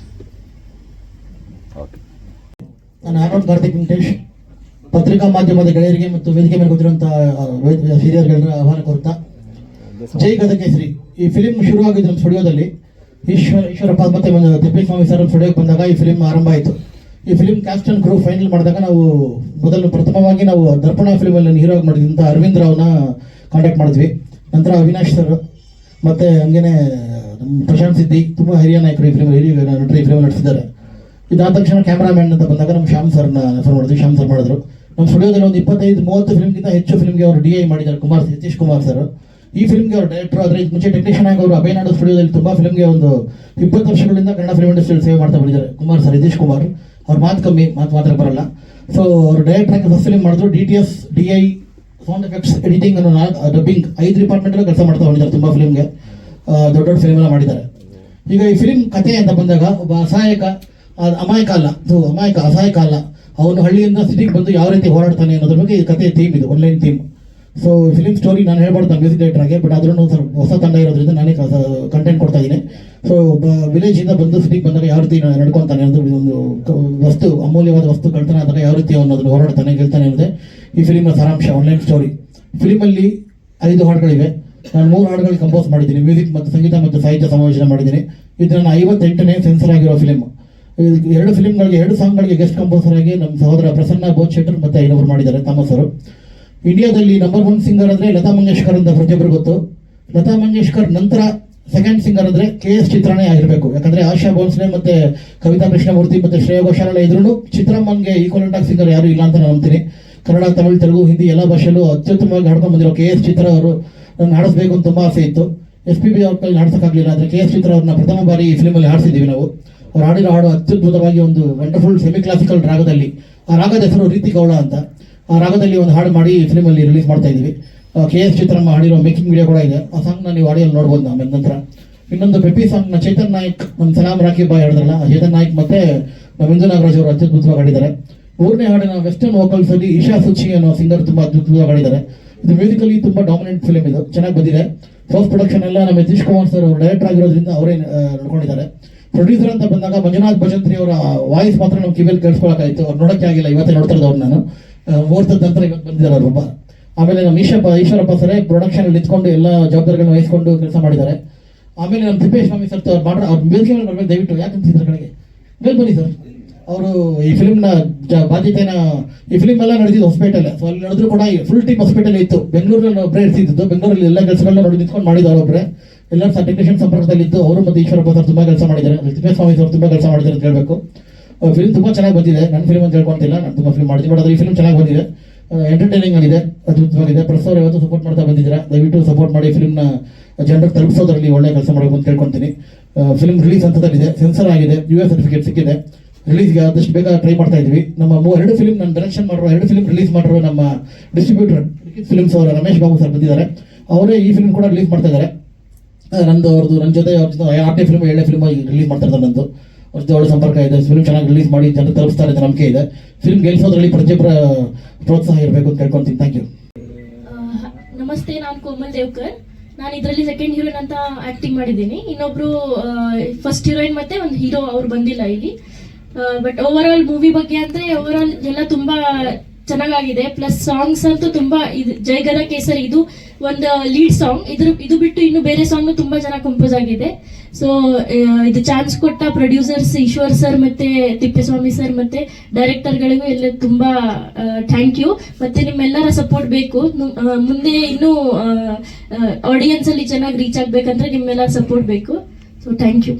ಓಕೆ. ನಾನು ಆರೋಗ್ಯ ಕಾರ್ತಿಕ್ ವೆಂಕಟೇಶ್. ಪತ್ರಿಕಾ ಮಾಧ್ಯಮದ ಗೆಳೆಯರಿಗೆ ಮತ್ತು ವೇದಿಕೆ ಮೇಲೆ ಗೊತ್ತಿರುವಂತಹ ಹಿರಿಯರ್ಗಳ ಆಹ್ವಾನ ಕೊಡ್ತಾ ಜೈ ಗದಕೇಸರಿ ಈ ಫಿಲಿಮ್ ಶುರುವಾಗಿದ್ದು ನಮ್ಮ ಸ್ಟುಡಿಯೋದಲ್ಲಿ. ಈಶ್ವರ ಈಶ್ವರಪ್ಪ ಮತ್ತೆ ತಿಪ್ಪೇಸ್ವಾಮಿ ಸರ್ ನಮ್ಮ ಸ್ಟುಡಿಯೋಗೆ ಬಂದಾಗ ಈ ಫಿಲಿಮ್ ಆರಂಭ ಆಯಿತು. ಈ film cast and crew final ಮಾಡಿದಾಗ ನಾವು ಮೊದಲು ಪ್ರಥಮವಾಗಿ ನಾವು ದರ್ಪಣ ಅಲ್ಲಿ ಹೀರೋ ಮಾಡಿದಂಥ ಅರವಿಂದ್ ರಾವ್ನ ಕಾಂಟ್ಯಾಕ್ಟ್ ಮಾಡಿದ್ವಿ. ನಂತರ ಅವಿನಾಶ್ ಸರ್ ಮತ್ತೆ ಹಂಗೇನೆ, ನಮ್ಮ ಪ್ರಶಾಂತ್ ಸಿದ್ದಿ, ತುಂಬ ಹಿರಿಯ ನಾಯಕರು ಈ ಫಿಲ್ಮ್ ಹಿರಿಯ ನಟರು ಈ ಫಿಲ್ಮ್ ನಡೆಸಿದ್ದಾರೆ ಇದಾದ ತಕ್ಷಣ ಕ್ಯಾಮ್ರಾಮ್ಯಾನ್ ಅಂತ ಬಂದಾಗ ನಮ್ಮ ಶ್ಯಾಮ್ ಸರ್ನ ರೆಫರ್ ಮಾಡಿದ್ವಿ, ಶ್ಯಾಮ್ ಸರ್ ಮಾಡಿದ್ರು. ನಮ್ಮ ಸ್ಟುಡಿಯೋದಲ್ಲಿ ಒಂದು ಇಪ್ಪತ್ತೈದು, ಮೂವತ್ತು ಫಿಲ್ಮ್ಗಿಂತ ಹೆಚ್ಚು ಫಿಲ್ಮ್ಗೆ ಅವರು ಡಿ ಐ ಮಾಡಿದ್ದಾರೆ, ಕುಮಾರ್ ನಿತೀಶ್ ಕುಮಾರ್ ಸರ್ ಈ ಫಿಲ್ಮ್ಗೆ ಅವರು ಡೈರೆಕ್ಟರ್ ಆದರೆ ಇದು ಮುಂಚೆ ಟೆಕ್ನಿಷಿಯನ್ ಆಗಿ ಅವರು ಅಭಯನಾಡು ಸ್ಟುಡಿಯೋದಲ್ಲಿ ತುಂಬ ಫಿಲ್ಮ್ಗೆ ಒಂದು ಇಪ್ಪತ್ತು ವರ್ಷಗಳಿಂದ ಕನ್ನಡ ಫಿಲ್ಮ್ ಇಂಡಸ್ಟ್ರಿಯಲ್ಲಿ ಸೇವೆ ಮಾಡ್ತಾ ಬಂದಿದ್ದಾರೆ. ಕುಮಾರ್ ಸರ್ ನಿತೀಶ್ ಕುಮಾರ್. ಅವ್ರ ಮಾತು ಕಮ್ಮಿ, ಮಾತು ಮಾತ್ರ ಬರಲ್ಲ. ಸೊ ಅವರು ಡೈರೆಕ್ಟ್ ಆಗಿ ಫಸ್ಟ್ ಫಿಲ್ಮ್ ಮಾಡಿದ್ರು. D T S D I sound effects editing ಅನ್ನೋ ನಾಲ್ಕು ಡಬ್ಬಿಂಗ್ ಐದು ಡಿಪಾರ್ಟ್ಮೆಂಟಲ್ಲೂ ಕೆಲಸ ಮಾಡ್ತಾ ಬಂದಿದ್ದಾರೆ ತುಂಬ ಫಿಲ್ಮ್ಗೆ ದೊಡ್ಡ ದೊಡ್ಡ ಫಿಲ್ಮ್ ಎಲ್ಲ ಮಾಡಿದ್ದಾರೆ. ಈಗ ಈ ಫಿಲ್ಮ್ ಕಥೆ ಅಂತ ಬಂದಾಗ ಒಬ್ಬ ಅಸಹಾಯಕ ಅಮಾಯಕ ಅಲ್ಲ. ಸೊ ಅಮಾಯಕ, ಅಸಹಾಯಕ ಅಲ್ಲ. ಅವನು ಹಳ್ಳಿಯಿಂದ ಸಿಟಿಗೆ ಬಂದು ಯಾವ ರೀತಿ ಹೋರಾಡ್ತಾನೆ ಅನ್ನೋದ್ರ ಬಗ್ಗೆ ಈ ಕತೆ ಥೀಮ್ ಇದು online theme so film story ನಾನು ಹೇಳ್ಬಾರ್ದು ಮ್ಯೂಸಿಕ್ ಡೈರೆಕ್ಟರ್ ಆಗಿ ಬಟ್ ಅದ್ರೂ ಸ್ವಲ್ಪ ಹೊಸ ತಂಡ ಇರೋದ್ರಿಂದ ನಾನೇ ಕಂಟೆಂಟ್ ಕೊಡ್ತಾ ಇದ್ದೀನಿ. ಸೊ ಒಬ್ಬ ವಿಲೇಜ್ ಇಂದ ಬಂದು ಸಿಟಿಗೆ ಬಂದಾಗ ಯಾವ ರೀತಿ ನಡ್ಕೊತಾನೆ ಅನ್ನೋದು ಒಂದು ವಸ್ತು, ಅಮೂಲ್ಯವಾದ ವಸ್ತು ಕಳ್ತಾನೆ ಆದಾಗ ಯಾವ ರೀತಿ ಅವನು ಅದನ್ನು ಹೋರಾಡ್ತಾನೆ ಗೆಲ್ತಾನೆ ಅನ್ನೋದೇ ಈ ಫಿಲಿಮ್ನ ಸಾರಾಂಶ ಆನ್ಲೈನ್ ಸ್ಟೋರಿ ಫಿಲಿಮಲ್ಲಿ ಐದು ಹಾಡುಗಳಿವೆ. ನಾನು ಮೂರು ಹಾಡುಗಳು ಕಂಪೋಸ್ ಮಾಡಿದ್ದೀನಿ. ಮ್ಯೂಸಿಕ್ ಮತ್ತು ಸಂಗೀತ ಮತ್ತು ಸಾಹಿತ್ಯ ಸಮಾವೇಶನ ಮಾಡಿದ್ದೀನಿ. ಇದು ನನ್ನ ಐವತ್ತೆಂಟನೇ ಸೆನ್ಸರ್ ಆಗಿರೋ ಫಿಲಿಮ್ ಎರಡು ಫಿಲಿಮ್ಗಳಿಗೆ ಎರಡು ಸಾಂಗ್ಗಳಿಗೆ ಗೆಸ್ಟ್ ಕಂಪೋಸರ್ ಆಗಿ ನಮ್ಮ ಸಹೋದರ ಪ್ರಸನ್ನ ಬೋಧ್ ಶೆಟ್ಟರ್ ಮತ್ತೆ ಇನ್ನೊಬ್ರು ಮಾಡಿದ್ದಾರೆ ಅವರು ಇಂಡಿಯಾದಲ್ಲಿ ನಂಬರ್ ಒನ್ ಸಿಂಗರ್ ಅಂದರೆ ಲತಾ ಮಂಗೇಶ್ಕರ್ ಅಂತ ಪ್ರತಿಯೊಬ್ಬರು ಗೊತ್ತು. ಲತಾ ಮಂಗೇಶ್ಕರ್ ನಂತರ ಸೆಕೆಂಡ್ ಸಿಂಗರ್ ಅಂದರೆ ಕೆ ಎಸ್ ಚಿತ್ರನೇ ಆಗಿರಬೇಕು. ಯಾಕಂದ್ರೆ ಆಶಾ ಭೋನ್ಸ್ಲೆ ಮತ್ತೆ ಕವಿತಾ ಕೃಷ್ಣಮೂರ್ತಿ ಮತ್ತೆ ಶ್ರೇಯಾ ಘೋಷಾಲ ಇದ್ರು ಚಿತ್ರಮ್ಮನ್ಗೆ ಈಕ್ವಲೆಂಟ್ ಆಗಿ ಸಿಂಗರ್ ಯಾರು ಇಲ್ಲ ಅಂತ ನಾನು ನಂಬ್ತೀನಿ. ಕನ್ನಡ, ತಮಿಳು, ತೆಲುಗು, ಹಿಂದಿ ಎಲ್ಲ ಭಾಷೆಯಲ್ಲೂ ಅತ್ಯುತ್ತಮವಾಗಿ ಹಾಡ್ಕೊಂಡು ಬಂದಿರೋ ಕೆ ಎಸ್ ಚಿತ್ರ ಅವರು ನನ್ನ ಹಾಡಿಸ್ಬೇಕು ಅಂತ ತುಂಬಾ ಆಸೆ ಇತ್ತು. ಎಸ್ ಪಿ ಬಿ ಅವ್ರ ಕೈಲಿ ಹಾಡ್ಸಕ್ಕಾಗಲಿಲ್ಲ, ಆದರೆ ಕೆ ಎಸ್ ಚಿತ್ರ ಅವ್ರನ್ನ ಪ್ರಥಮ ಬಾರಿ ಈ ಫಿಲ್ಮಲ್ಲಿ ಹಾಡಿಸಿದ್ದೀವಿ ನಾವು. ಅವ್ರು ಹಾಡಿರೋ ಹಾಡು ಅತ್ಯದ್ಭುತವಾಗಿ ಒಂದು ವಂಡರ್ಫುಲ್ ಸೆಮಿ ಕ್ಲಾಸಿಕಲ್ ರಾಗದಲ್ಲಿ ಆ ರಾಗದ ಹೆಸರು ರೀತಿ ಗೌಡ ಅಂತ. ಆ ರಾಗದಲ್ಲಿ ಒಂದು ಹಾಡು ಮಾಡಿ ಫಿಲ್ಮಲ್ಲಿ ರಿಲೀಸ್ ಮಾಡ್ತಾ ಇದ್ದೀವಿ. ಕೆ ಎಸ್ ಚಿತ್ರಮ್ಮ ಹಾಡಿರೋ ಮೇಕಿಂಗ್ ವಿಡಿಯೋ ಕೂಡ ಇದೆ. ಆ ಸಾಂಗ್ನ ನೀವು ಹಾಡಿಯಲ್ಲಿ ನೋಡ್ಬೋದು ಆಮೇಲೆ ನಂತರ. ಇನ್ನೊಂದು ಪೆಪ್ಪಿ ಸಾಂಗ್ನ ಚೇತನ್ ನಾಯಕ್ ನಮ್ಮ ಸಲಾಮ್ ರಾಕಿ ಬಾಯ್ ಹೇಳಿದ್ರಲ್ಲ ಚೇತನ್ ನಾಯಕ್ ಮತ್ತೆ ರವೀಂದ್ರ ನಾಗರಾಜ್ ಅವರು ಅತ್ಯದ್ಭುತವಾಗಿ ಹಾಡಿದ್ದಾರೆ. ಮೂರನೇ ಹಾಡಿನ ವೆಸ್ಟರ್ನ್ ವೋಕಲ್ಸ್ ಅಲ್ಲಿ ಇಶಾ ಸುಚಿ ಅನ್ನೋ ಸಿಂಗರ್ ತುಂಬಾ ಅದ್ಭುತವಾಗಿ ಹಾಡಿದ್ದಾರೆ. ಇದು ಮ್ಯೂಸಿಕಲಿ ತುಂಬಾ ಡಾಮಿನೆಂಟ್ ಫಿಲ್ಮ್ ಇದು. ಚೆನ್ನಾಗಿ ಬಂದಿದೆ. ಫಸ್ಟ್ ಪ್ರೊಡಕ್ಷನ್ ಎಲ್ಲ ನಮ್ಮ ಯತೀಶ್ ಕುಮಾರ್ ಸರ್ ಅವರು ಡೈರೆಕ್ಟರ್ ಆಗಿರೋದ್ರಿಂದ ಅವರೇ ನೋಡ್ಕೊಂಡಿದ್ದಾರೆ. ಪ್ರೊಡ್ಯೂಸರ್ ಅಂತ ಬಂದಾಗ ಮಂಜುನಾಥ್ ಭಜಂತ್ರಿ ಅವರ ವಾಯ್ಸ್ ಮಾತ್ರ ನಾವು ಕಿವಿಯಲ್ಲಿ ಕೇಳಿಸ್ಕೊಳಕಾಯ್ತು ಅವ್ರು ನೋಡಕ್ಕೆ ಆಗಿಲ್ಲ, ಇವತ್ತೇ ನೋಡ್ತಾ ಇರೋದು ನಾನು. ಮುಹೂರ್ತದ ನಂತರ ಇವತ್ತು ಬಂದಿದ್ದಾರೆ ಅವರೊಬ್ಬ ಆಮೇಲೆ ನಮ್ಮ ಈಶಪ್ಪ ಈಶ್ವರಪ್ಪ ಸರೇ ಪ್ರೊಡಕ್ಷನ್ ಅಲ್ಲಿ ನಿಂತ್ಕೊಂಡು ಎಲ್ಲ ಜವಾಬ್ದಾರಿಗಳನ್ನ ವಹಿಸ್ಕೊಂಡು ಕೆಲಸ ಮಾಡಿದ್ದಾರೆ. ಆಮೇಲೆ ನಮ್ಮ ತಿಪ್ಪೇಸ್ವಾಮಿ ಸರ್ ಅವ್ರು ಮಾಡ್ರೆ ಅವ್ರ ಮೇಲೆ ಬರ್ಬೇಕು ದಯವಿಟ್ಟು ಯಾಕೆ ಅಂತಿದ್ರ ಕಡೆಗೆ. ಮೇಲ್ ಬನ್ನಿ ಸರ್ ಅವರು ಈ ಫಿಲ್ಮ್ನ ಬಾಧ್ಯತೆನ ಈ ಫಿಲ್ಮ್ ಎಲ್ಲ ನಡೆದಿದ್ದು ಹಾಸ್ಪಿಟಲ್ ಸೊ ಅಲ್ಲಿ ನಡೆದ್ರು ಕೂಡ ಫುಲ್ ಟೀಮ್ ಹಾಸ್ಪಿಟಲ್ ಇತ್ತು. ಬೆಂಗಳೂರಲ್ಲಿ ಒಬ್ಬರೇ ಬೆಂಗಳೂರಲ್ಲಿ ಎಲ್ಲ ಕೆಲಸಗಳನ್ನ ನೋಡಿ ನಿಂತ್ಕೊಂಡು ಮಾಡಿದ್ದಾರೆ ಒಬ್ಬರೇ ಎಲ್ಲ ಟೆಕ್ನಿಷಿಯನ್ ಸಂಪರ್ಕದಲ್ಲಿ ಇದ್ದು ಅವರು ಮತ್ತು ಈಶ್ವರಪ್ಪ ಸರ್ ತುಂಬಾ ಕೆಲಸ ಮಾಡಿದ್ದಾರೆ. ತಿಪ್ಪೇಸ್ವಾಮಿ ಸರ್ ತುಂಬಾ ಕೆಲಸ ಮಾಡಿದ್ದಾರೆ ಅಂತ ಹೇಳ್ಬೇಕು. ಫಿಲ್ಮ್ ತುಂಬಾ ಚೆನ್ನಾಗಿ ಬಂದಿದೆ. ನನ್ನ ಫಿಲ್ಮ್ ಅಂತ ಹೇಳ್ಕೊಂತಿಲ್ಲ ನಾನು ತುಂಬಾ ಫಿಲ್ಮ್ ಮಾಡ್ತೀನಿ. ಬಟ್ ಅದ್ರ ಈ ಫಿಲ್ಮ್ ಚೆನ್ನಾಗಿ ಬಂದಿದೆ. ಎಂಟರ್ಟೈನಿಂಗ್ ಆಗಿದೆ. ಅದ್ಭುತವಾಗಿದೆ. ಪ್ರೆಸ್ ಅವರು ಯಾವತ್ತೂ ಸಪೋರ್ಟ್ ಮಾಡ್ತಾ ಬಂದಿದ್ದೀರಾ? ದಯವಿಟ್ಟು ಸಪೋರ್ಟ್ ಮಾಡಿ ಫಿಲ್ಮ್ನ ಜನರಿಗೆ ತಲುಪಿಸೋದ್ರಲ್ಲಿ ಒಳ್ಳೆ ಕೆಲಸ ಮಾಡಬೇಕು ಅಂತ ಕೇಳ್ಕೊಂತೀನಿ ಫಿಲ್ಮ್ ರಿಲೀಸ್ ಹಂತದಲ್ಲಿದೆ. ಸೆನ್ಸರ್ ಆಗಿದೆ. ಯು ಎಸ್ ಸರ್ಟಿಫಿಕೇಟ್ ಸಿಕ್ಕಿದೆ. ರಿಲೀಸ್ಗೆ ಆದಷ್ಟು ಬೇಗ ಟ್ರೈ ಮಾಡ್ತಾ ಇದ್ವಿ ನಮ್ಮ ಮೂ- ಎರಡು ಫಿಲ್ಮ್ ನಾನು ಡೈರೆಕ್ಷನ್ ಮಾಡಿರೋ, ಎರಡು ಫಿಲ್ಮ್ ರಿಲೀಸ್ ಮಾಡಿರೋ ನಮ್ಮ ಡಿಸ್ಟ್ರಿಬ್ಯೂಟರ್ ಫಿಲ್ಮ್ಸ್ ಅವರ ರಮೇಶ್ ಬಾಬು ಸರ್ ಬಂದಿದ್ದಾರೆ. ಅವರೇ ಈ ಫಿಲ್ಮ್ ಕೂಡ ರಿಲೀಸ್ ಮಾಡ್ತಾ ಇದ್ದಾರೆ. ನಂದು ಅವ್ರದ್ದು ನನ್ನ ಜೊತೆ ಅವ್ರ ಜೊತೆ ಆರನೇ ಫಿಲ್ಮ್ ಏಳನೇ ಫಿಲ್ಮ್ ರಿಲೀಸ್ ಮಾಡ್ತಾ ಇದ್ದಾರೆ ನಂದು. ಅವ್ರ ಒಳ್ಳೆ ಸಂಪರ್ಕ ಇದೆ. ಫಿಲ್ಮ್ ಚೆನ್ನಾಗಿ ರಿಲೀಸ್ ಮಾಡಿ, ಜನರು ತಲುಪಿಸ್ತಾರೆ ಅಂತ ನಂಬಿಕೆ ಇದೆ. ಫಿಲ್ಮ್ ಗೆಲ್ಸೋದ್ರಲ್ಲಿ ಪ್ರತಿಯೊಬ್ಬರ ಪ್ರೋತ್ಸಾಹ ಇರಬೇಕು ಅಂತ ಕೇಳ್ಕೊಂತೀನಿ ಥ್ಯಾಂಕ್ ಯು ನಮಸ್ತೆ, ನಾನು ಕೋಮಲ್ ದೇವ್ಕರ್. ನಾನು ಇದರಲ್ಲಿ ಸೆಕೆಂಡ್ ಹೀರೋಯಿನ್ ಅಂತ ಆಕ್ಟಿಂಗ್ ಮಾಡಿದ್ದೀನಿ. ಇನ್ನೊಬ್ರು ಫಸ್ಟ್ ಹೀರೋಯಿನ್ ಮತ್ತೆ ಒಂದು ಹೀರೋ ಅವ್ರು ಬಂದಿಲ್ಲ ಇಲ್ಲಿ. ಬಟ್ ಓವರ್ ಆಲ್ ಮೂವಿ ಬಗ್ಗೆ ಅಂದ್ರೆ ಓವರ್ ಆಲ್ ಎಲ್ಲ ತುಂಬಾ ಚೆನ್ನಾಗಾಗಿದೆ. ಪ್ಲಸ್ ಸಾಂಗ್ಸ್ ಅಂತೂ ತುಂಬಾ ಇದು ಜಯಗನ ಕೇಸರಿ, ಇದು ಒಂದು ಲೀಡ್ ಸಾಂಗ್ ಇದ್ರ, ಇದು ಬಿಟ್ಟು ಇನ್ನು ಬೇರೆ ಸಾಂಗ್ ತುಂಬಾ ಚೆನ್ನಾಗಿ ಕಂಪೋಸ್ ಆಗಿದೆ. ಸೊ ಇದು ಚಾನ್ಸ್ ಕೊಟ್ಟ ಪ್ರೊಡ್ಯೂಸರ್ಸ್ ಈಶ್ವರ್ ಸರ್ ಮತ್ತೆ ತಿಪ್ಪೇಸ್ವಾಮಿ ಸರ್ ಮತ್ತೆ ಡೈರೆಕ್ಟರ್ಗಳಿಗೂ ಎಲ್ಲ ತುಂಬಾ ಥ್ಯಾಂಕ್ ಯು ಮತ್ತೆ ನಿಮ್ಮೆಲ್ಲರ ಸಪೋರ್ಟ್ ಬೇಕು. ಮುಂದೆ ಇನ್ನೂ ಆಡಿಯನ್ಸ್ ಅಲ್ಲಿ ಚೆನ್ನಾಗಿ ರೀಚ್ ಆಗ್ಬೇಕಂದ್ರೆ ನಿಮ್ಮೆಲ್ಲರ ಸಪೋರ್ಟ್ ಬೇಕು. So thank you